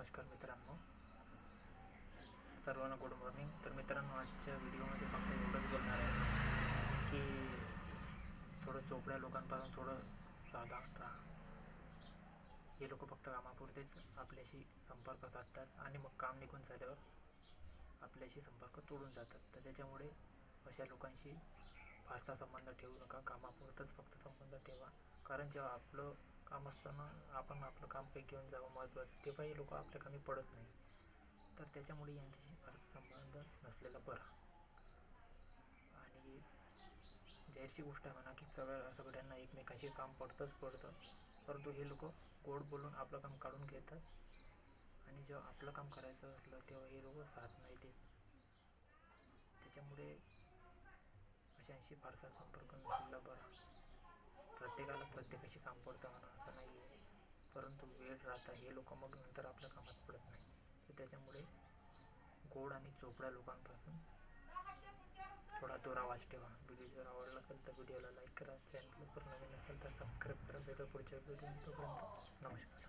नमस्कार मित्रांनो. सर्वांना गुड मॉर्निंग तर मित्रांनो आजच्या व्हिडिओमध्ये फक्त एवढंच बोलणार आहे की थोडं चोपड्या लोकांपासून थोडं सावधान राहा. हे लोक फक्त कामापुरतेच आपल्याशी संपर्क साधतात आणि मग काम निघून झाल्यावर आपल्याशी संपर्क तोडून जातात. तर त्याच्यामुळे अशा लोकांशी फारसा संबंध ठेवू नका. कामापुरतंच फक्त संबंध ठेवा. कारण जेव्हा आपलं काम असताना आपण आपलं काम काही घेऊन जावं महत्त्वाचं तेव्हाही लोक आपल्या कामी पडत नाही. तर त्याच्यामुळे यांच्याशी फारसा संबंध नसलेला बरा. आणि जाहीरची गोष्ट आहे म्हणा की सगळ्या सगळ्यांना एकमेकांशी काम पडतंच पडतं. परंतु हे लोक गोड बोलून आपलं काम काढून घेतात. आणि जेव्हा आपलं काम करायचं असलं तेव्हा हे लोक साथ नाही देत. त्याच्यामुळे अशांशी फारसा संपर्क नसलेला बरा. प्रत्येकाला प्रत्येकाशी काम पडतं म्हणा असं नाही आहे परंतु वेळ राहता हे लोक मग नंतर आपल्या कामात पडत नाही. तर त्याच्यामुळे गोड आणि चोपड्या लोकांपासून थोडा दुरावाज ठेवा. व्हिडिओ जर आवडला असेल तर व्हिडिओला लाईक करा. चॅनल पर नवीन असेल तर सबस्क्राईब करा. भेटू पुढच्या व्हिडिओ तोपर्यंत नमस्कार.